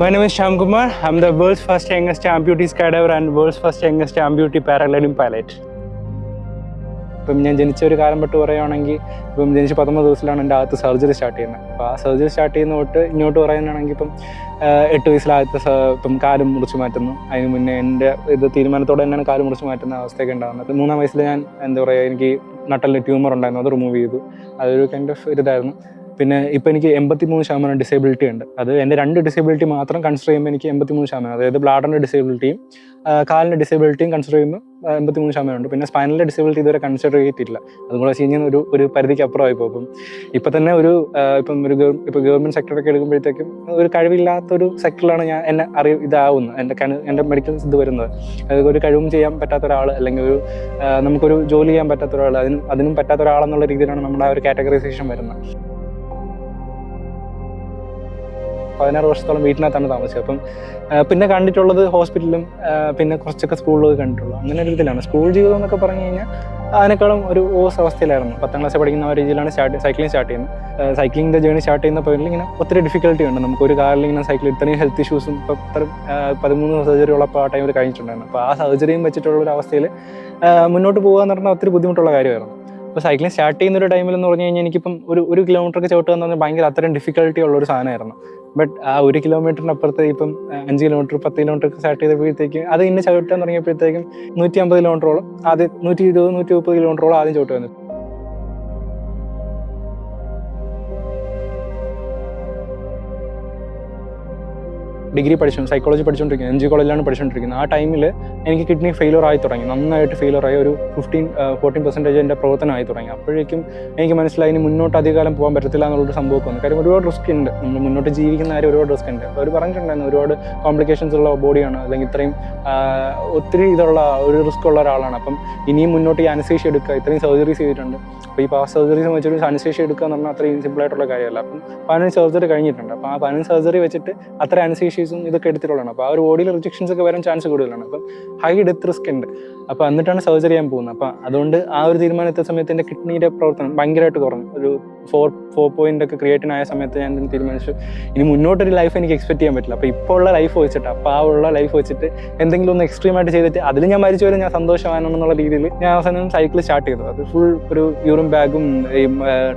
My name is Sham Kumar. I'm the world's first youngest amputee skydiver and world's first youngest amputee paragliding pilot. ഇപ്പം ഞാൻ ജനിച്ച ഒരു കാലം തൊട്ട് പറയുകയാണെങ്കിൽ ഇപ്പം ജനിച്ച് പത്തൊമ്പത് ദിവസത്തിലാണ് എന്റെ ആദ്യത്തെ സർജറി സ്റ്റാർട്ട് ചെയ്യുന്നത്. അപ്പോൾ ആ സർജറി സ്റ്റാർട്ട് ചെയ്യുന്ന തൊട്ട് ഇങ്ങോട്ട് പറയാനാണെങ്കിൽ ഇപ്പം എട്ട് വയസ്സിലാദ്യത്തെ ഇപ്പം കാലും മുറിച്ച് മാറ്റുന്നു. അതിന് മുന്നേ എന്റെ ഇത് തീരുമാനത്തോടെ തന്നെയാണ് കാൽ മുറിച്ച് മാറ്റുന്ന അവസ്ഥയൊക്കെ ഉണ്ടാകുന്നത്. മൂന്നാം വയസ്സിൽ ഞാൻ എന്താ പറയുക എനിക്ക് നട്ടലിൽ ട്യൂമർ ഉണ്ടായിരുന്നു. അത് റിമൂവ് ചെയ്തു. അതൊരു കൈൻഡ് ഓഫ് ഒരു ഇതായിരുന്നു. പിന്നെ ഇപ്പം എനിക്ക് എൺപത്തി മൂന്ന് ശതമാനം ഡിസേബിലിറ്റി ഉണ്ട്. അത് എന്റെ രണ്ട് ഡിസേബിലിറ്റി മാത്രം കൺസിഡർ ചെയ്യുമ്പോൾ എനിക്ക് എൺപത്തി മൂന്ന് ശതമാനം അതായത് ബ്ലാഡറിന്റെ ഡിസേബിലിറ്റിയും കാലിന്റെ ഡിസേബിലിറ്റിയും കൺസിഡർ ചെയ്യുമ്പോൾ എൺപത്തി മൂന്ന് ശതമാനം ഉണ്ട്. പിന്നെ സ്പൈനലിന്റെ ഡിസേബിലിറ്റി ഇതുവരെ കൺസിഡർ ചെയ്തിട്ടില്ല. അതുപോലെ വെച്ച് കഴിഞ്ഞാൽ ഒരു ഒരു പരിധിക്ക് അപ്പുറമായി പോകും. ഇപ്പം തന്നെ ഒരു ഇപ്പം ഒരു ഇപ്പോൾ ഇപ്പം ഗവൺമെന്റ് സെക്ടറൊക്കെ എടുക്കുമ്പോഴത്തേക്കും ഒരു കഴിവില്ലാത്തൊരു സെക്ടറിലാണ് ഞാൻ എന്നെ അറിയ ഇതാവുന്നത്. എന്റെ കണ് എന്റെ മെഡിക്കൽ ഇത് വരുന്നത്. അതായത് ഒരു കഴിവും ചെയ്യാൻ പറ്റാത്ത ഒരാൾ അല്ലെങ്കിൽ ഒരു നമുക്കൊരു ജോലി ചെയ്യാൻ പറ്റാത്ത ഒരാൾ അതിനും അതിനും പറ്റാത്ത ഒരാളെന്നുള്ള രീതിയിലാണ് നമ്മുടെ ആ ഒരു കാറ്റഗറൈസേഷൻ വരുന്നത്. പതിനാറ് വർഷത്തോളം വീട്ടിനകത്താണ് താമസിച്ചത്. അപ്പം പിന്നെ കണ്ടിട്ടുള്ളത് ഹോസ്പിറ്റലും പിന്നെ കുറച്ചൊക്കെ സ്കൂളിലൊക്കെ കണ്ടിട്ടുള്ളൂ. അങ്ങനെ ഒരു ഇതിലാണ്. സ്കൂൾ ജീവിതം എന്നൊക്കെ പറഞ്ഞു കഴിഞ്ഞാൽ അതിനേക്കാളും ഒരു ഓസ് അവസ്ഥയിലായിരുന്നു. പത്താം ക്ലാസ് പഠിക്കുന്ന ഒരു രീതിയിലാണ് സ്റ്റാർട്ട് സൈക്ലിംഗ് സ്റ്റാർട്ട് ചെയ്യുന്നത്. സൈക്ലിങ്ങിന്റെ ജേണി സ്റ്റാർട്ട് ചെയ്യുന്ന പോയിന്റിൽ ഇങ്ങനെ ഒത്തിരി ഡിഫിക്കൽട്ടി ഉണ്ട്. നമുക്ക് ഒരു കാറിൽ ഇങ്ങനെ സൈക്കിൾ ഇത്രയും ഹെൽത്ത് ഇഷ്യൂസും ഇപ്പോൾ ഇത്ര പതിമൂന്ന് സർജറി ഉള്ളപ്പോൾ ആ ടൈമിൽ കഴിഞ്ഞിട്ടുണ്ടായിരുന്നു. അപ്പോൾ ആ സർജറിയും വെച്ചിട്ടുള്ള ഒരു അവസ്ഥയിൽ മുന്നോട്ട് പോകുക എന്ന് പറഞ്ഞാൽ ഒത്തിരി ബുദ്ധിമുട്ടുള്ള കാര്യമായിരുന്നു. ഇപ്പോൾ സൈക്ലിംഗ് സ്റ്റാർട്ട് ചെയ്യുന്ന ഒരു ടൈമിൽ എന്ന് പറഞ്ഞു കഴിഞ്ഞാൽ എനിക്കിപ്പം ഒരു ഒരു കിലോമീറ്റർ ഒക്കെ ചവിട്ടുക എന്ന് പറഞ്ഞാൽ ഭയങ്കര അത്രയും ഡിഫിക്കൽട്ടി ഉള്ള ഒരു സാധനമായിരുന്നു. ബട്ട് ആ ഒരു കിലോമീറ്ററിന് അപ്പുറത്ത് ഇപ്പം അഞ്ച് കിലോമീറ്റർ പത്ത് കിലോമീറ്റർ സ്റ്റാർട്ട് ചെയ്തപ്പോഴത്തേക്കും അത് ഇന്ന് ചവിട്ടാൻ തുടങ്ങിയപ്പോഴത്തേക്കും നൂറ്റി അമ്പത് കിലോമീറ്ററോളം ആദ്യം നൂറ്റി ഇരുപത് നൂറ്റി മുപ്പത് കിലോമീറ്ററോളം ആദ്യം ചവിട്ട് ഡിഗ്രി പഠിച്ചു സൈക്കോളജി പഠിച്ചുകൊണ്ടിരിക്കുന്നത് എൻ ജി കോളേജിലാണ് പഠിച്ചുകൊണ്ടിരിക്കുന്നത്. ആ ടൈമിൽ എനിക്ക് കിഡ്നി ഫെയിലർ ആയി തുടങ്ങി. നന്നായിട്ട് ഫെയിലർ ആയി ഒരു ഫിഫ്റ്റീൻ ഫോർട്ടീൻ പെർസെന്റേജ് എന്റെ പ്രവർത്തനമായി തുടങ്ങി. അപ്പോഴേക്കും എനിക്ക് മനസ്സിലായി ഇനി മുന്നോട്ട് അധികകാലം പോകാൻ പറ്റത്തില്ല എന്നുള്ളൊരു സംഭവം വന്നു. കാര്യം ഒരുപാട് റിസ്ക് ഉണ്ട്. നമ്മൾ മുന്നോട്ട് ജീവിക്കുന്ന കാര്യം ഒരുപാട് റിസ്ക് ഉണ്ട്. അവർ പറഞ്ഞിട്ടുണ്ടായിരുന്നു ഒരുപാട് കോംപ്ലിക്കേഷൻസ് ഉള്ള ബോഡിയാണ് അല്ലെങ്കിൽ ഇത്രയും ഒത്തിരി ഇതുള്ള ഒരു റിസ്ക് ഉള്ള ഒരാളാണ്. അപ്പം ഇനിയും മുന്നോട്ട് ഈ അനസേഷ്യ എടുക്കുക. ഇത്രയും സർജറി ചെയ്തിട്ടുണ്ട്. അപ്പോൾ ഈ പാസ് സർജറി സംബന്ധിച്ചൊരു അനസേഷ്യ എടുക്കുക എന്ന് പറഞ്ഞാൽ അത്രയും സിമ്പിൾ ആയിട്ടുള്ള കാര്യമല്ല. അപ്പം പതിനഞ്ച് സർജറി കഴിഞ്ഞിട്ടുണ്ട്. അപ്പോൾ ആ പതിനഞ്ച് സർജറി വെച്ചിട്ട് അത്ര അനസേഷ്യസും ഇതൊക്കെ എടുത്തിട്ടുള്ളതാണ്. അപ്പോൾ ആ ഒരു ബോഡിയിൽ റിജക്ഷൻസ് ഒക്കെ വരാൻ ചാൻസ് കൂടുതലാണ്. അപ്പം ഹൈ ഡെത്ത് റിസ്ക് ഉണ്ട്. അപ്പോൾ എന്നിട്ടാണ് സർജറി ചെയ്യാൻ പോകുന്നത്. അപ്പോൾ അതുകൊണ്ട് ആ ഒരു തീരുമാനം എത്തിയ സമയത്ത് എന്റെ കിഡ്നിയുടെ പ്രവർത്തനം ഭയങ്കരമായിട്ട് കുറഞ്ഞു. ഒരു ഫോർ ഫോർ പോയിന്റ് ഒക്കെ ക്രിയേറ്റഡ് ആയ സമയത്ത് ഞാൻ തീരുമാനിച്ചു? ഇനി മുന്നോട്ടൊരു ലൈഫ് എനിക്ക് എക്സ്പെക്ട് ചെയ്യാൻ പറ്റില്ല. അപ്പോൾ ഇപ്പോൾ ഉള്ള ലൈഫ് വെച്ചിട്ട് അപ്പോൾ ആ ഉള്ള ലൈഫ് വെച്ചിട്ട് എന്തെങ്കിലും ഒന്ന് എക്സ്ട്രീം ആയിട്ട് ചെയ്തിട്ട് അതിൽ ഞാൻ മരിച്ചു ഞാൻ ഞാൻ സന്തോഷമാണെന്നുള്ള രീതിയിൽ ഞാൻ അവസാനം സൈക്കിൾ സ്റ്റാർട്ട് ചെയ്തു അത് ഫുൾ ഒരു യൂറിൻ ബാഗും ഈ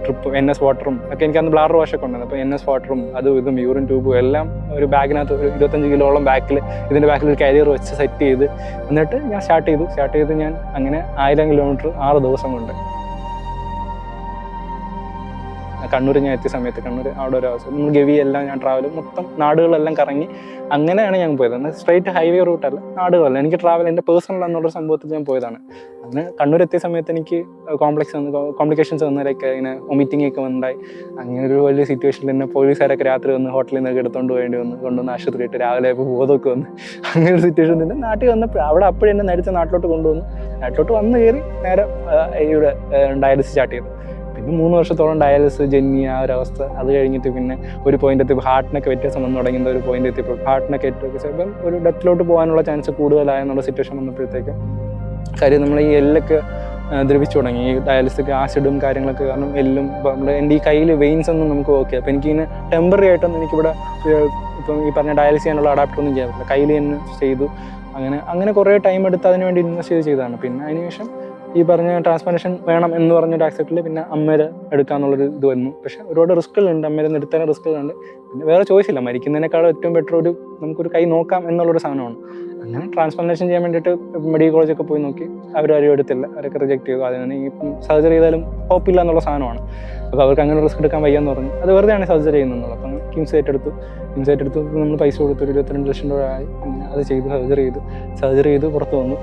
ട്രിപ്പ് എൻ എസ് വാട്ടറും ഒക്കെ എനിക്ക് അന്ന് ബ്ലാഡർ വാഷ് ഒക്കെ ഉണ്ടായിരുന്നു. അപ്പോൾ എൻ എസ് വാട്ടറും അതും ഇതും യൂറിൻ ട്യൂബും എല്ലാം ഒരു ബാഗിനകത്ത് ഒരു ഇരുപത്തഞ്ച് കിലോളം ബാക്കിൽ ഇതിന്റെ ബാക്കിൽ ഒരു കരിയർ വെച്ച് സെറ്റ് ചെയ്ത് എന്നിട്ട് ഞാൻ സ്റ്റാർട്ട് ചെയ്തു. സ്റ്റാർട്ട് ചെയ്ത് ഞാൻ അങ്ങനെ ആയിരം കിലോമീറ്റർ ആറ് ദിവസം കൊണ്ട് കണ്ണൂർ ഞാൻ എത്തിയ സമയത്ത് കണ്ണൂർ അവിടെ ഒരു അവസരം നമ്മൾ ഗവി എല്ലാം ഞാൻ ട്രാവൽ മൊത്തം നാടുകളെല്ലാം കറങ്ങി അങ്ങനെയാണ് ഞാൻ പോയത്. എന്നാൽ സ്ട്രൈറ്റ് ഹൈവേ റൂട്ടല്ല നാടുകളല്ല. എനിക്ക് ട്രാവൽ എന്റെ പേഴ്സണൽ എന്നുള്ള സംഭവത്തിൽ ഞാൻ പോയതാണ്. അങ്ങനെ കണ്ണൂർ എത്തിയ സമയത്ത് എനിക്ക് കോംപ്ലക്സ് വന്ന് കോംപ്ലിക്കേഷൻസ് വന്നവരൊക്കെ ഇങ്ങനെ വൊമിറ്റിംഗ് ഒക്കെ ഉണ്ടായി അങ്ങനെ ഒരു വലിയ സിറ്റുവേഷനിൽ തന്നെ പോലീസുകാരൊക്കെ രാത്രി വന്ന് ഹോട്ടലിൽ നിന്നൊക്കെ എടുത്തുകൊണ്ട് വേണ്ടി വന്ന് കൊണ്ടുവന്ന് ആശുപത്രി ഇട്ട് രാവിലെ ആയപ്പോൾ ബോധമൊക്കെ വന്ന്. അങ്ങനെ ഒരു സിറ്റുവേഷൻ തന്നെ നാട്ടിൽ വന്നപ്പോൾ അവിടെ അപ്പോഴും എന്നെ നേരത്തെ നാട്ടിലോട്ട് കൊണ്ടുവന്നു. നാട്ടിലോട്ട് വന്ന് കയറി നേരെ ഇവിടെ ഡയാലിസിസ് സ്റ്റാർട്ട് ചെയ്തു. പിന്നെ മൂന്ന് വർഷത്തോളം ഡയാലിസ് ജന്നി ആ ഒരു അവസ്ഥ അത് കഴിഞ്ഞിട്ട് പിന്നെ ഒരു പോയിന്റ് എത്തിയപ്പോൾ ഹാർട്ടിനൊക്കെ വ്യത്യാസം വന്നു തുടങ്ങിയത് ഒരു പോയിന്റ് എത്തിയപ്പോൾ ഹാർട്ടിനൊക്കെ ഏറ്റവും ചിലപ്പം ഒരു ഡെത്തിലോട്ട് പോകാനുള്ള ചാൻസ് കൂടുതലായെന്നുള്ള സിറ്റുവേഷൻ വന്നപ്പോഴത്തേക്കും കാര്യം നമ്മൾ ഈ എല്ലൊക്കെ ദ്രവിച്ചു തുടങ്ങി. ഈ ഡയാലിസിക്ക് ആസിഡും കാര്യങ്ങളൊക്കെ കാരണം എല്ലും നമ്മുടെ എന്റെ ഈ കയ്യിൽ വെയിൻസ് ഒന്നും നമുക്ക് ഓക്കെ അപ്പോൾ എനിക്കിങ്ങനെ ടെമ്പററി ആയിട്ടൊന്നും എനിക്കിവിടെ ഇപ്പം ഈ പറഞ്ഞ ഡയാലിസ് ചെയ്യാനുള്ള അഡാപ്റ്റർ ഒന്നും ചെയ്യാൻ പറ്റില്ല. കയ്യിൽ തന്നെ ചെയ്തു. അങ്ങനെ അങ്ങനെ കുറേ ടൈം എടുത്ത് അതിന് വേണ്ടി ഇൻവെസ്റ്റ് ചെയ്ത് ചെയ്തതാണ്. പിന്നെ അതിനുശേഷം ഈ പറഞ്ഞ ട്രാൻസ്പ്ലാന്റേഷൻ വേണം എന്ന് പറഞ്ഞൊരു ആക്സെപ്റ്റിൽ പിന്നെ അമ്മേരെ എടുക്കാന്നുള്ളൊരു ഇത് വന്നു പക്ഷെ ഒരുപാട് റിസ്ക്കുകളുണ്ട് അമ്മേരെ നിർത്താൻ റിസ്ക്കുകളുണ്ട് പിന്നെ വേറെ ചോയ്സ് ഇല്ല മരിക്കുന്നതിനേക്കാളും ഏറ്റവും ബെറ്റർ ഒരു നമുക്കൊരു കൈ നോക്കാം എന്നുള്ളൊരു സാധനമാണ്. അങ്ങനെ ട്രാൻസ്പ്ലാന്റേഷൻ ചെയ്യാൻ വേണ്ടിയിട്ട് മെഡിക്കൽ കോളേജൊക്കെ പോയി നോക്കി. അവരാരും എടുത്തില്ല. അവരൊക്കെ റിജക്ട് ചെയ്തു. അതിന് ഈ സർജറി ചെയ്താലും ഹോപ്പില്ല എന്നുള്ള സാധനമാണ്. അപ്പോൾ അവർക്ക് അങ്ങനെ റിസ്ക് എടുക്കാൻ വയ്യെന്ന് പറഞ്ഞു. അത് വെറുതെയാണ് സർജറി ചെയ്യുന്നത്. അപ്പം കിംസ് ഏറ്റെടുത്തു കിംസ് ഏറ്റെടുത്തു നമ്മൾ പൈസ കൊടുത്തു ഒരു ഇരുപത്തിരണ്ട് ലക്ഷം രൂപ ആയി. അത് ചെയ്തു സർജറി ചെയ്തു. സർജറി ചെയ്ത് പുറത്ത് വന്നു.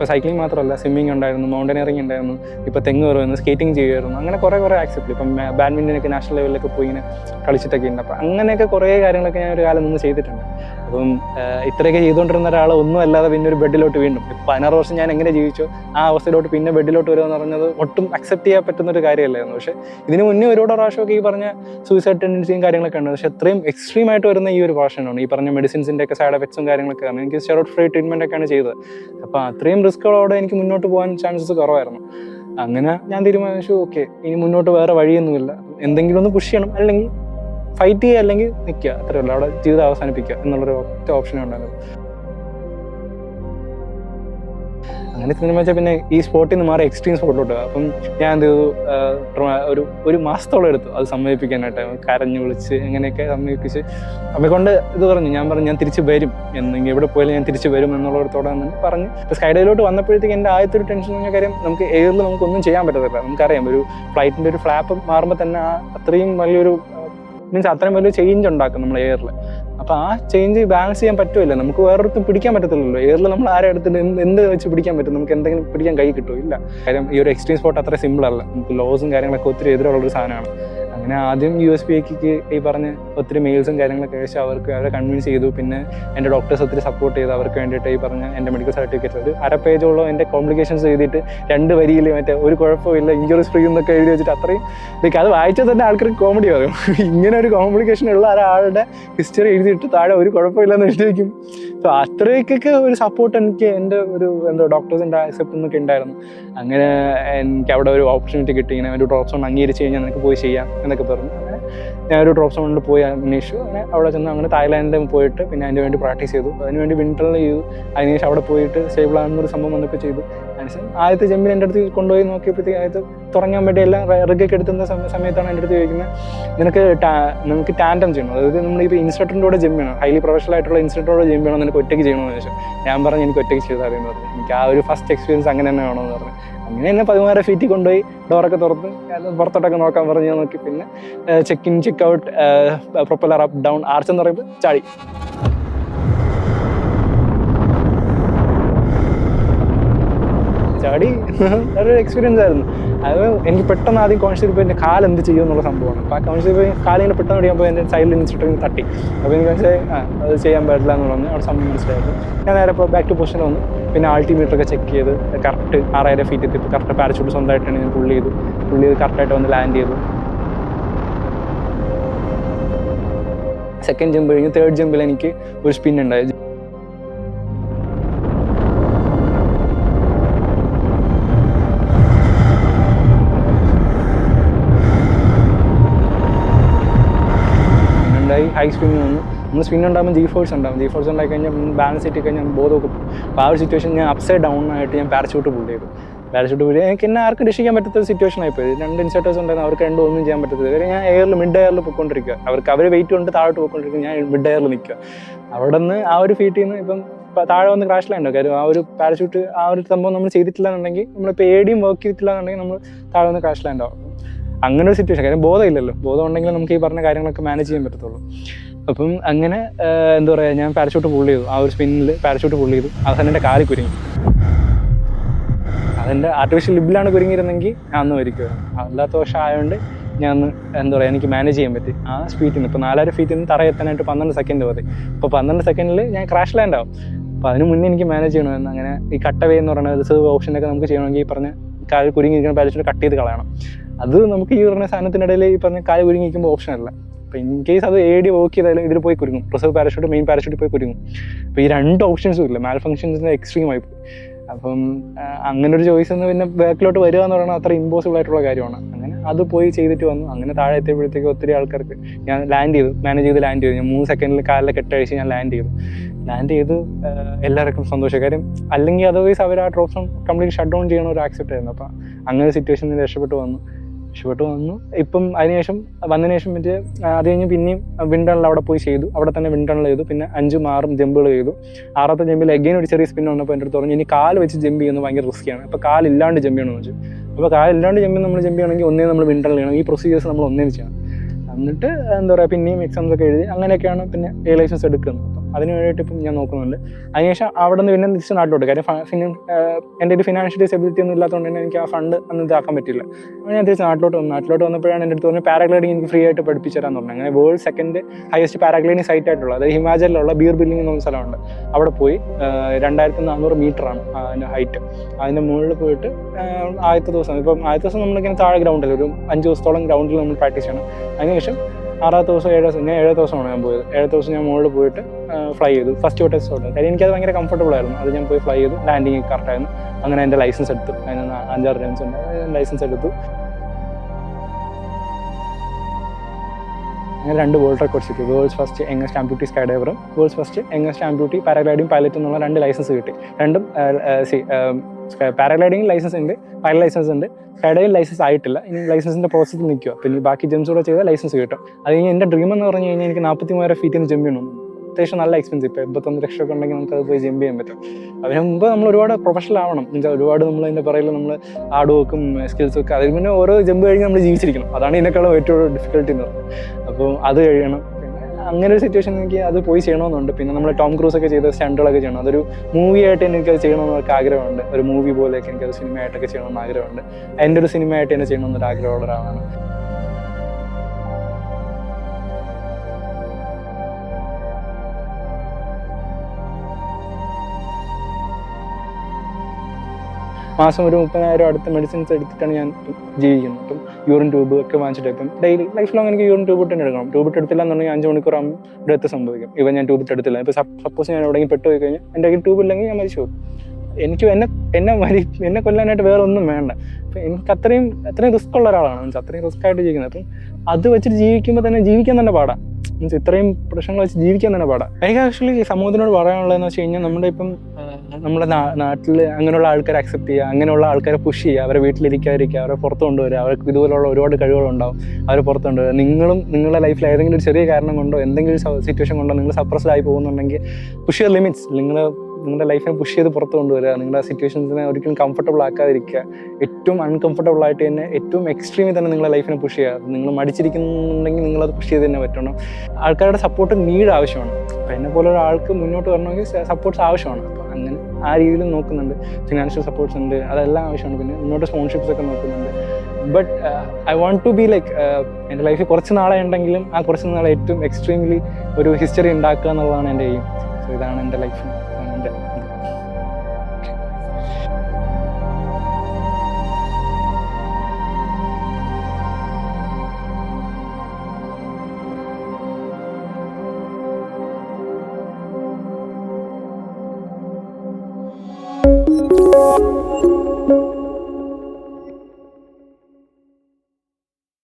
ഇപ്പോൾ സൈക്ലിംഗ് മാത്രമല്ല സ്വിമ്മിംഗ് ഉണ്ടായിരുന്നു മൗണ്ടനിയറിംഗ് ഉണ്ടായിരുന്നു ഇപ്പോൾ തെങ്ങ് കയറുമായിരുന്നു സ്കേറ്റിംഗ് ചെയ്യുമായിരുന്നു അങ്ങനെ കുറേ കുറേ ആക്സെപ്റ്റ് ഇപ്പം ബാഡ്മിന്റനൊക്കെ നാഷണൽ ലെവലിലൊക്കെ പോയി ഇങ്ങനെ കളിച്ചിട്ടൊക്കെ ഉണ്ട്. അപ്പം അങ്ങനെയൊക്കെ കുറേ കാര്യങ്ങളൊക്കെ ഞാൻ ഒരു കാലം നിന്ന് ചെയ്തിട്ടുണ്ട്. അപ്പം ഇത്രയൊക്കെ ചെയ്തുകൊണ്ടിരുന്ന ഒരാൾ ഒന്നും അല്ലാതെ പിന്നെ ഒരു ബെഡിലോട്ട് വീണ്ടും. ഇപ്പം പതിനാറ് വർഷം ഞാൻ എങ്ങനെ ജീവിച്ചോ ആ അവസ്ഥയിലോട്ട് പിന്നെ ബെഡിലോട്ട് വരിക എന്ന് പറഞ്ഞത് ഒട്ടും അക്സെപ്റ്റ് ചെയ്യാൻ പറ്റുന്ന ഒരു കാര്യമല്ലായിരുന്നു. പക്ഷേ ഇതിന് മുന്നേ ഒരുപാട് പ്രാവശ്യമൊക്കെ ഈ പറഞ്ഞ സൂയിസൈഡ് ടെൻഡൻസിയും കാര്യങ്ങളൊക്കെ ഉണ്ട്. പക്ഷേ അത്രയും എക്സ്ട്രീം ആയിട്ട് വരുന്ന ഈ ഒരു ഭാഷയാണ് ഈ പറഞ്ഞ മെഡിസിൻസിന്റെ ഒക്കെ സൈഡ് എഫക്ട്സും കാര്യങ്ങളൊക്കെ കാരണം എനിക്ക് സ്റ്റെറോഡ് ഫ്രീ ട്രീറ്റ്മെന്റ് ഒക്കെയാണ് ചെയ്തത്. അപ്പോൾ അത്രയും റിസ്ക്കുകളോടെ എനിക്ക് മുന്നോട്ട് പോകാൻ ചാൻസസ് കുറവായിരുന്നു. അങ്ങനെ ഞാൻ തീരുമാനിച്ചു ഓക്കെ ഇനി മുന്നോട്ട് വേറെ വഴിയൊന്നുമില്ല. എന്തെങ്കിലും ഒന്ന് പുഷ് ചെയ്യണം അല്ലെങ്കിൽ ഫൈറ്റ് ചെയ്യുക അല്ലെങ്കിൽ നിൽക്കുക. അത്രയല്ല അവിടെ ജീവിതം അവസാനിപ്പിക്കുക. എന്നുള്ളൊരു ഒറ്റ ഓപ്ഷനേ ഉണ്ടായിരുന്നു. അങ്ങനെ സിനിമ വെച്ചാൽ പിന്നെ ഈ സ്പോട്ടിൽ നിന്ന് മാറി എക്സ്ട്രീം സ്പോട്ടിലോട്ട് അപ്പം ഞാൻ എന്ത് ചെയ്തു? ഒരു ഒരു മാസത്തോളം എടുത്തു. അത് സമ്മതിപ്പിക്കാനായിട്ട് കരഞ്ഞു വിളിച്ച് അങ്ങനെയൊക്കെ സമ്മതിപ്പിച്ച് അപ്പം കൊണ്ട് ഇത് പറഞ്ഞു. ഞാൻ പറഞ്ഞു ഞാൻ തിരിച്ച് വരും. എന്നെങ്കിൽ എവിടെ പോയാലും ഞാൻ തിരിച്ച് വരും എന്നുള്ളടത്തോടെ നിന്ന് പറഞ്ഞ്. സ്കൈഡയിലോട്ട് വന്നപ്പോഴത്തേക്ക് എന്റെ ആദ്യത്തെ ഒരു ടെൻഷൻ പറഞ്ഞ കാര്യം നമുക്ക് എയറിൽ നമുക്കൊന്നും ചെയ്യാൻ പറ്റത്തില്ല. നമുക്കറിയാം. ഒരു ഫ്ലൈറ്റിന്റെ ഒരു ഫ്ലാപ്പ് മാറുമ്പോൾ തന്നെ ആ അത്രയും വലിയൊരു മീൻസ് അത്രയും വലിയ ചേഞ്ച് ഉണ്ടാക്കും നമ്മൾ എയറിൽ അപ്പോൾ ആ ചേഞ്ച് ബാലൻസ് ചെയ്യാൻ പറ്റുമല്ലോ നമുക്ക് വേറൊരുത്തും പിടിക്കാൻ പറ്റത്തില്ലല്ലോ. ഏതിൽ നമ്മൾ ആരെ എന്ത് എന്ത് വെച്ച് പിടിക്കാൻ പറ്റും? നമുക്ക് എന്തെങ്കിലും പിടിക്കാൻ കൈ കിട്ടുമോ? ഇല്ല. കാര്യം ഈ ഒരു എക്സ്ട്രീം സ്പോർട്ട് അത്ര സിമ്പിൾ അല്ല. നമുക്ക് ലോസും കാര്യങ്ങളൊക്കെ ഒത്തിരി എതിരുള്ള ഒരു സാധനമാണ്. അങ്ങനെ ആദ്യം യു എസ് പി ഐക്ക് ഈ പറഞ്ഞ ഒത്തിരി മെയിൽസും കാര്യങ്ങളൊക്കെ അയച്ച് അവർക്ക് അവരെ കൺവിൻസ് ചെയ്തു. പിന്നെ എന്റെ ഡോക്ടേഴ്സ് ഒത്തിരി സപ്പോർട്ട് ചെയ്തു. അവർക്ക് വേണ്ടിയിട്ട് ഈ പറഞ്ഞ എന്റെ മെഡിക്കൽ സർട്ടിഫിക്കറ്റ് ഒരു അര പേജോളം എന്റെ കോംപ്ലിക്കേഷൻസ് എഴുതിയിട്ട് രണ്ട് വരിയിൽ മറ്റേ ഒരു കുഴപ്പമില്ല ഇഞ്ചുറീസ് ഫ്രീ എന്നൊക്കെ എഴുതി വെച്ചിട്ട് അത്രയും ലൈക്ക് അത് വായിച്ചാൽ തന്നെ ആൾക്കാർക്ക് കോമഡി പറയും. ഇങ്ങനെ ഒരു കോംപ്ലിക്കേഷൻ ഉള്ള ഒരാളുടെ ഹിസ്റ്ററി എഴുതിയിട്ട് താഴെ ഒരു കുഴപ്പമില്ലെന്ന് എഴുതി വയ്ക്കും സോ അത്രയ്ക്കൊക്കെ ഒരു സപ്പോർട്ട് എനിക്ക് എന്റെ ഒരു എന്തോ ഡോക്ടേഴ്സിന്റെ ആക്സെപ്റ്റ് എന്നൊക്കെ ഉണ്ടായിരുന്നു. അങ്ങനെ എനിക്ക് അവിടെ ഒരു ഓപ്പർച്യൂണിറ്റി കിട്ടി. ഇങ്ങനെ ഒരു ഡ്രോപ്പ് സോൺ അംഗീകരിച്ച് കഴിഞ്ഞാൽ നിനക്ക് പോയി ചെയ്യാം എന്നൊക്കെ പറഞ്ഞു. അങ്ങനെ ഞാൻ ഒരു ഡ്രോപ്പ് സൗണ്ടിൽ പോയി അന്വേഷിച്ചു. അങ്ങനെ അവിടെ ചെന്ന് അങ്ങനെ തായ്ലാൻഡിൽ പോയിട്ട് പിന്നെ അതിന് വേണ്ടി പ്രാക്ടീസ് ചെയ്തു. അതിനുവേണ്ടി വിന്ററിൽ ചെയ്തു. അതിനുശേഷം അവിടെ പോയിട്ട് സ്റ്റേബിൾ ആകുന്നൊരു സംഭവം വന്നൊക്കെ ചെയ്തു. അതിനുശേഷം ആദ്യത്തെ ജമ്പിൽ എന്റെ അടുത്ത് കൊണ്ടുപോയി നോക്കിയപ്പോഴത്തേക്ക് ആദ്യത്തെ തുടങ്ങാൻ വേണ്ടി എല്ലാം റിഗൊക്കെ എടുത്തുന്ന സമ- സമയത്താണ് എന്റെ അടുത്ത് ചോദിക്കുന്നത് നിനക്ക് നിനക്ക് ടാൻഡം ചെയ്യണം. അതായത് നമ്മളിപ്പോൾ ഇൻസ്ട്രക്ടറിന്റെ കൂടെ ജമ്പ് ചെയ്യണം ഹൈലി പ്രൊഫഷണൽ ആയിട്ടുള്ള ഇൻസ്ട്രക്ടറോട് ജമ്പ് ചെയ്യണം നിനക്ക് ഒറ്റയ്ക്ക് ചെയ്യണമെന്ന് ചോദിച്ചു. ഞാൻ പറഞ്ഞു എനിക്ക് ഒറ്റയ്ക്ക് ചെയ്താൽ പറഞ്ഞു. എനിക്ക് ആ ഒരു ഫസ്റ്റ് എക്സ്പീരിയൻസ് അങ്ങനെ തന്നെ വേണമെന്ന് പറഞ്ഞു. അങ്ങനെ തന്നെ പതിമൂന്നര ഫീറ്റിൽ കൊണ്ടുപോയി ഡോറൊക്കെ തുറന്ന് പുറത്തോട്ടൊക്കെ നോക്കാൻ പറഞ്ഞു നോക്കി. പിന്നെ check in check out propeller up down arch എന്ന് പറയുമ്പോൾ ചാടി. ചാടി. ഒരു എക്സ്പീരിയൻസ് ആയിരുന്നു. അത് എനിക്ക് പെട്ടെന്ന് ആദ്യം കോൺഷ്യസ് പോയി എന്റെ കാൽ എന്ത് ചെയ്യും എന്നുള്ള സംഭവമാണ്. അപ്പോൾ ആ കോൺഷ്യസ് പോയി കാലിങ്ങനെ പെട്ടെന്ന് അടിക്കുമ്പോൾ എന്റെ സൈഡിൽ ഇൻസ്ട്രക്ടർ തട്ടി. അപ്പോൾ എനിക്ക് മനസ്സിലായി അത് ചെയ്യാൻ പറ്റില്ല എന്ന് പറഞ്ഞു. അവിടെ സംഭവം മനസ്സിലായിരുന്നു ഞാൻ നേരെ ഇപ്പോൾ ബാക്ക് ടു പൊസിഷൻ വന്നു. പിന്നെ ആൾട്ടിമീറ്റർ ഒക്കെ ചെക്ക് ചെയ്ത് കറക്റ്റ് ആറായിരം ഫീറ്റ് എത്തി കറക്റ്റ് പാരച്യൂട്ട് സ്വന്തമായിട്ടാണ് ഞാൻ പുള്ളി ചെയ്തു. പുള്ളി ചെയ്ത് കറക്റ്റായിട്ട് വന്ന് ലാൻഡ് ചെയ്തു. സെക്കൻഡ് ജമ്പ് കഴിഞ്ഞ്. തേർഡ് ജമ്പിൽ എനിക്ക് ഒരു സ്പിൻ ഉണ്ടായി. ഉണ്ടായി. ഹൈ സ്പിൻ വന്നു നമ്മൾ സ്പിൻ ഉണ്ടാകുമ്പോൾ ജി ഫോഴ്സ് ഉണ്ടാകും ജി ഫോഴ്സ് ഉണ്ടായി കഴിഞ്ഞാൽ ബാലൻസ് ഇട്ട് കഴിഞ്ഞാൽ ബോധമൊക്കെ അപ്പോൾ ആ ഒരു സിറ്റുവേഷൻ ഞാൻ അപ്സൈഡ് ഡൗൺ ആയിട്ട് ഞാൻ പാരച്യൂട്ട് പുള്ളി ചെയ്തു. പാരച്യൂട്ട് പുള്ളി എനിക്ക് എന്നെ ആർക്കും രക്ഷിക്കാൻ പറ്റാത്ത സിറ്റുവേഷൻ ആയിപ്പോയി രണ്ട് ഇൻസെർട്ടേഴ്സ് ഉണ്ടായിരുന്നു. അവർക്ക് രണ്ടും ഒന്നും ചെയ്യാൻ പറ്റത്തില്ല. കാര്യം ഞാൻ എയറിൽ മിഡ് എയറിൽ പോയിക്കൊണ്ടിരിക്കുക അവർക്ക് അവർ വെയിറ്റ് കൊണ്ട് താഴോട്ട് പോയിക്കൊണ്ടിരിക്കുക ഞാൻ മിഡ് എയറിൽ നിൽക്കുക അവിടെ നിന്ന് ആ ഒരു ഫീറ്റിൽ നിന്ന് ഇപ്പം താഴെ വന്ന് ക്രാഷ് ലാൻഡ് കാര്യം ആ ഒരു പാരച്യൂട്ട് ആ ഒരു സംഭവം നമ്മൾ ചെയ്തിട്ടില്ല എന്നുണ്ടെങ്കിൽ നമ്മളിപ്പോൾ പേടിയും വർക്ക് ചെയ്തിട്ടില്ല എന്നുണ്ടെങ്കിൽ നമ്മൾ താഴെ വന്ന് ക്രാഷ് ലാൻഡ് ആവും അങ്ങനെ ഒരു സിറ്റുവേഷൻ കാര്യം ബോധമില്ലല്ലോ ബോധം ഉണ്ടെങ്കിൽ നമുക്ക് ഈ പറഞ്ഞ കാര്യങ്ങളൊക്കെ മാനേജ് ചെയ്യാൻ പറ്റത്തുള്ളൂ. അപ്പം അങ്ങനെ എന്താ പറയുക ഞാൻ പാരഷൂട്ട് പുൾ ചെയ്തു. ആ ഒരു സ്പിന്നിൽ പാരഷൂട്ട് പുൾ ചെയ്തു. അവസാനം എന്റെ കാലിൽ കുരുങ്ങി. അതെന്റെ ആർട്ടിഫിഷ്യൽ ലിബിലാണ് കുരുങ്ങിയിരുന്നെങ്കിൽ ഞാൻ അന്ന് മരിക്കുമായിരുന്നു അല്ലാത്ത വർഷം ആയതുകൊണ്ട് ഞാൻ എന്താ പറയുക എനിക്ക് മാനേജ് ചെയ്യാൻ പറ്റി. ആ സ്പീഡിൽ നിന്ന് ഇപ്പോൾ നാലായിരം ഫീറ്റിൽ നിന്ന് തറയെത്താനായിട്ട് പന്ത്രണ്ട് സെക്കൻഡ് മതി. അപ്പോൾ പന്ത്രണ്ട് സെക്കൻഡിൽ ഞാൻ ക്രാഷ് ലാൻഡ് ആവും. അപ്പോൾ അതിന് മുന്നേ എനിക്ക് മാനേജ് ചെയ്യണമെന്ന് അങ്ങനെ ഈ കട്ടവേ എന്ന് പറയുന്ന റിസർവ് ഓപ്ഷനൊക്കെ നമുക്ക് ചെയ്യണമെങ്കിൽ ഈ പറഞ്ഞ കാൽ കുരുങ്ങിയിരിക്കുന്ന പാരച്യൂട്ട് കട്ട് ചെയ്ത് കളയണം. അത് നമുക്ക് ഈ പറഞ്ഞ സാധനത്തിനിടയിൽ ഈ പറഞ്ഞ കാൽ കുരുങ്ങിക്കുമ്പോൾ ഓപ്ഷൻ അല്ല. അപ്പോൾ ഇൻ കേസ് അത് ഏടി വർക്ക് ചെയ്താലും ഇതിൽ പോയി കുരുങ്ങും. റിസർവ് പാരഷൂട്ട് മെയിൻ പാരഷൂട്ടിൽ പോയി കുരുങ്ങും. അപ്പോൾ ഈ രണ്ട് ഓപ്ഷൻസും ഇല്ല. മാൽ ഫംഗ്ഷൻസിന്റെ എക്സ്ട്രീം ആയി പോയി. അപ്പം അങ്ങനെ ഒരു ചോയ്സ് എന്ന് പിന്നെ ബാക്കിലോട്ട് വരിക എന്ന് പറയുന്നത് അത്ര ഇമ്പോസിബിൾ ആയിട്ടുള്ള കാര്യമാണ്. അങ്ങനെ അത് പോയി ചെയ്തിട്ട് വന്നു. അങ്ങനെ താഴെ എത്തിയപ്പോഴത്തേക്ക് ഒത്തിരി ആൾക്കാർക്ക് ഞാൻ ലാൻഡ് ചെയ്തു. മാനേജ് ചെയ്ത് ലാൻഡ് ചെയ്തു. ഞാൻ മൂന്ന് സെക്കൻഡിൽ കാലിലെ കെട്ടഴിച്ച് ഞാൻ ലാൻഡ് ചെയ്തു. ലാൻഡ് ചെയ്ത് എല്ലാവർക്കും സന്തോഷം. കാര്യം അല്ലെങ്കിൽ അതർവൈസ് അവർ ആ ഡ്രോപ്സ് കംപ്ലീറ്റ് ഷട്ട് ഡൗൺ ചെയ്യണ ഒരു ആക്സെപ്റ്റ് ആയിരുന്നു. അപ്പം അങ്ങനെ സിറ്റുവേഷനിൽ രക്ഷപ്പെട്ടു വന്നു. രക്ഷപ്പെട്ടു വന്നു. ഇപ്പം അതിനുശേഷം വന്നതിന് ശേഷം മറ്റേ അത് കഴിഞ്ഞ് പിന്നെയും വിൻടണിൽ അവിടെ പോയി ചെയ്തു. അവിടെ തന്നെ വിൻടണിൽ ചെയ്തു. പിന്നെ അഞ്ചും ആറും ജമ്പുകൾ ചെയ്തു. ആറാമത്തെ ജമ്പിൽ എഗെയിൻ ഒരു ചെറിയ സ്പിൻ വന്നപ്പോൾ എന്റെ അടുത്ത് പറഞ്ഞു ഇനി കാൽ വെച്ച് ജമ്പ് ചെയ്യുന്നത് ഭയങ്കര റിസ്ക്കിയാണ് അപ്പോൾ കാലില്ലാണ്ട് ജമ്പ് ചെയ്യണമെന്ന് വെച്ചു. അപ്പോൾ കാലില്ലാണ്ട് ജമ്പ് നമ്മൾ ജമ്പ് ചെയ്യണമെങ്കിൽ ഒന്നേ നമ്മൾ വിൻടണിൽ ചെയ്യണം. ഈ പ്രൊസീജിയേഴ്സ് നമ്മൾ ഒന്നേ ചെയ്യണം. എന്നിട്ട് എന്താ പറയുക പിന്നെയും എക്സാംസ് ഒക്കെ എഴുതി അങ്ങനെയൊക്കെയാണ് പിന്നെ എ ലൈസൻസ് എടുക്കുന്നത്. അതിന് വേണ്ടിയിട്ട് ഇപ്പം ഞാൻ നോക്കുന്നുണ്ട്. അതിനുശേഷം അവിടെ നിന്ന് പിന്നെ തിരിച്ച് നാട്ടിലോട്ട്. കാര്യം എന്റെ ഒരു ഫിനാൻഷ്യൽ ഡിസബിലിറ്റി ഒന്നും ഇല്ലാത്തതുകൊണ്ട് തന്നെ എനിക്ക് ആ ഫണ്ട് അന്ന് ഇതാക്കാൻ പറ്റില്ല അപ്പോൾ ഞാൻ തിരിച്ച് നാട്ടിലോട്ട് വന്നു. നാട്ടിലോട്ട് വന്നപ്പോഴാണ് എന്റെ അടുത്ത് പറഞ്ഞു പാരാഗ്ലൈഡിങ് എനിക്ക് ഫ്രീ ആയിട്ട് പഠിപ്പിച്ചു തരാൻ പറഞ്ഞു. അങ്ങനെ world second highest paragliding site ആയിട്ടുള്ളത് അതായത് ഹിമാചലിലുള്ള ബിയർ ബില്ലിംഗ് എന്ന് പറഞ്ഞ സ്ഥലമുണ്ട്. അവിടെ പോയി രണ്ടായിരത്തി നാനൂറ് മീറ്ററാണ് അതിന്റെ ഹൈറ്റ് അതിന്റെ മുകളിൽ പോയിട്ട് ആദ്യത്തെ ദിവസം. ഇപ്പം ആദ്യത്തെ ദിവസം നമ്മളിങ്ങനെ താഴെ ഗ്രൗണ്ടിൽ ഒരു അഞ്ച് ദിവസത്തോളം ഗ്രൗണ്ടിൽ നമ്മൾ പ്രാക്ടീസ് ചെയ്യണം. അതിനുശേഷം ആറാമത്തെ ദിവസം ഏഴ് ദിവസം ഞാൻ ഏഴ് ദിവസമാണ് ഞാൻ പോയത്. ഏഴ് ദിവസം ഞാൻ മുകളിൽ പോയിട്ട് ഫ്ലൈ ചെയ്തു. ഫസ്റ്റ് തൊട്ട് തൊട്ട്. കാര്യം എനിക്കത് ഭയങ്കര കംഫർട്ടബിൾ ആയിരുന്നു. അത് ഞാൻ പോയി ഫ്ലൈ ചെയ്തു. ലാൻഡിങ് കറക്റ്റായിരുന്നു അങ്ങനെ എന്റെ ലൈസൻസ് എടുത്തു. അതിന് അഞ്ചാറ് ലൈസൻസ് ഉണ്ട്. ലൈസൻസ് എടുത്തു. അങ്ങനെ രണ്ട് വേൾഡ് റെക്കോർഡ്സ് കിട്ടി. World's first youngest duty sky ഡൈവറും world's first youngest amputee paragliding pilot എന്നുള്ള രണ്ട് ലൈസൻസ് കിട്ടി. രണ്ടും പാരാഗ്ലൈഡിംഗ് ലൈസൻസ് ഉണ്ട്. പൈല ലൈസൻസ് ഉണ്ട്. സ്കൈ ലൈസൻസ് ആയിട്ടില്ല. ഇനി ലൈസൻസിന്റെ പ്രോസസ്സിൽ നിൽക്കുക പിന്നെ ബാക്കി ജംസ് കൂടെ ചെയ്താൽ ലൈസൻസ് കിട്ടും. അത് കഴിഞ്ഞ് എന്റെ ഡ്രീം എന്ന് പറഞ്ഞു കഴിഞ്ഞാൽ എനിക്ക് നാൽപ്പത്തി മൂവായിരം ഫീറ്റിൽ നിന്ന് ജമ്പ് ചെയ്യണം. അത്യാവശ്യം നല്ല എക്സ്പെൻസീവ് ഇപ്പോൾ എൺപത്തൊന്ന് ലക്ഷമൊക്കെ ഉണ്ടെങ്കിൽ നമുക്ക് അത് പോയി ജമ്പ് ചെയ്യാൻ പറ്റും. അതിന് മുമ്പ് നമ്മൾ ഒരുപാട് പ്രൊഫഷണൽ ആവണം. ഒരുപാട് നമ്മൾ അതിന്റെ പറയിൽ നമ്മൾ ആഡ് വർക്കും സ്കിൽസ് ഒക്കെ. അതിന് മുന്നേ ഓരോ ജമ്പ് കഴിഞ്ഞ് നമ്മൾ ജീവിച്ചിരിക്കണം. അതാണ് ഇതിനേക്കാളും ഏറ്റവും ഡിഫിക്കൽട്ടി എന്ന് പറയുന്നത്. അപ്പോൾ അത് കഴിയണം. പിന്നെ അങ്ങനെ ഒരു സിറ്റുവേഷൻ എനിക്ക് അത് പോയി ചെയ്യണമെന്നുണ്ട്. പിന്നെ നമ്മൾ ടോം ക്രൂസ് ഒക്കെ ചെയ്ത സ്റ്റണ്ടുകളൊക്കെ ചെയ്യണം. അതൊരു മൂവി ആയിട്ട് എനിക്ക് അത് ചെയ്യണമെന്നൊക്കെ ആഗ്രഹമുണ്ട്. ഒരു മൂവി പോലെയൊക്കെ എനിക്ക് അത് സിനിമയായിട്ടൊക്കെ ചെയ്യണമെന്ന് ആഗ്രഹമുണ്ട്. എന്റെ ഒരു സിനിമയായിട്ട് എന്നെ ചെയ്യണമെന്നൊരു ആഗ്രഹമുള്ള ഒരാളാണ് മാസം ഒരു മുപ്പതിനായിരം അടുത്ത മെഡിസിൻസ് എടുത്തിട്ടാണ് ഞാൻ ജീവിക്കുന്നത്. അപ്പം യൂറിൻ ട്യൂബ് ഒക്കെ വാങ്ങിച്ചിട്ട് ഇപ്പം ഡെയിലി ലൈഫ് ലോങ് എനിക്ക് യൂറിൻ ട്യൂബ് തന്നെ എടുക്കണം. ട്യൂബ് എടുത്തില്ല എന്നുണ്ടെങ്കിൽ അഞ്ച് മണിക്കൂർ ആകുമ്പോൾ ഡെത്ത് സംഭവിക്കും. ഇവ ഞാൻ ട്യൂബ് എടുത്തില്ല. ഇപ്പോൾ സപ്പോസ് ഞാൻ എവിടെയെങ്കിലും പെട്ട് പോയി കഴിഞ്ഞാൽ എന്റെ കയ്യിൽ ട്യൂബ് ഇല്ലെങ്കിൽ ഞാൻ മരിച്ചു എനിക്ക് എന്നെ എന്നെ മരി എന്നെ കൊല്ലാനായിട്ട് വേറെ ഒന്നും വേണ്ട. അപ്പം എനിക്ക് അത്രയും അത്രയും റിസ്ക് ഉള്ള ഒരാളാണ്. മീൻസ് അത്രയും റിസ്ക് ആയിട്ട് ജീവിക്കുന്നത്. അപ്പം അത് വെച്ചിട്ട് ജീവിക്കുമ്പോൾ തന്നെ ജീവിക്കാൻ തന്നെ പാടാം. മീൻസ് ഇത്രയും പ്രശ്നങ്ങൾ വെച്ച് ജീവിക്കാൻ തന്നെ പാടാം. എനിക്ക് ആക്ച്വലി സമൂഹത്തിനോട് പറയാനുള്ളതെന്ന് വെച്ച് കഴിഞ്ഞാൽ നമ്മുടെ ഇപ്പം നമ്മുടെ നാട്ടിൽ അങ്ങനെയുള്ള ആൾക്കാരെ അക്സെപ്റ്റ് ചെയ്യുക അങ്ങനെയുള്ള ആൾക്കാരെ പുഷ് ചെയ്യുക അവരെ വീട്ടിലിരിക്കാതിരിക്കുക അവരെ പുറത്ത് കൊണ്ടുവരിക അവർക്ക് ഇതുപോലുള്ള ഒരുപാട് കഴിവുകളുണ്ടാവും അവരെ പുറത്ത് കൊണ്ടുവരിക. നിങ്ങളും നിങ്ങളുടെ ലൈഫിൽ ഏതെങ്കിലും ഒരു ചെറിയ കാരണം കൊണ്ടോ എന്തെങ്കിലും സിറ്റുവേഷൻ കൊണ്ടോ നിങ്ങൾ സപ്രസ്ഡ് ആയി പോകുന്നുണ്ടെങ്കിൽ പുഷ് യുവർ ലിമിറ്റ്സ് നിങ്ങൾ നിങ്ങളുടെ ലൈഫിനെ പുഷ് ചെയ്ത് പുറത്ത് കൊണ്ടുവരിക. നിങ്ങളുടെ സിറ്റുവേഷൻസിനെ ഒരിക്കലും കംഫർട്ടബിൾ ആക്കാതിരിക്കുക. ഏറ്റവും അൺകംഫർട്ടബിൾ ആയിട്ട് തന്നെ ഏറ്റവും എക്സ്ട്രീമിൽ തന്നെ നിങ്ങളുടെ ലൈഫിനെ പുഷ് ചെയ്യുക. നിങ്ങൾ മടിച്ചിരിക്കുന്നുണ്ടെങ്കിൽ നിങ്ങളത് പുഷ് ചെയ്ത് തന്നെ പറ്റണം. ആൾക്കാരുടെ സപ്പോർട്ട് നീഡ് ആവശ്യമാണ്. അപ്പോൾ എന്നെ പോലെ ഒരാൾക്ക് മുന്നോട്ട് വരണമെങ്കിൽ സപ്പോർട്ട്സ് ആവശ്യമാണ്. അങ്ങനെ ആ രീതിയിൽ നോക്കുന്നുണ്ട്. ഫിനാൻഷ്യൽ സപ്പോർട്ട്സ് ഉണ്ട്. അതെല്ലാം ആവശ്യമാണ്. പിന്നെ മുന്നോട്ട് സ്പോൺഷിപ്സ് ഒക്കെ നോക്കുന്നുണ്ട്. But I want to be like എന്റെ ലൈഫിൽ കുറച്ച് നാളെ ഉണ്ടെങ്കിലും ആ കുറച്ച് നാളെ ഏറ്റവും എക്സ്ട്രീംലി ഒരു ഹിസ്റ്ററി ഉണ്ടാക്കുക എന്നുള്ളതാണ് എന്റെ എയിം സോ ഇതാണ് എന്റെ ലൈഫ്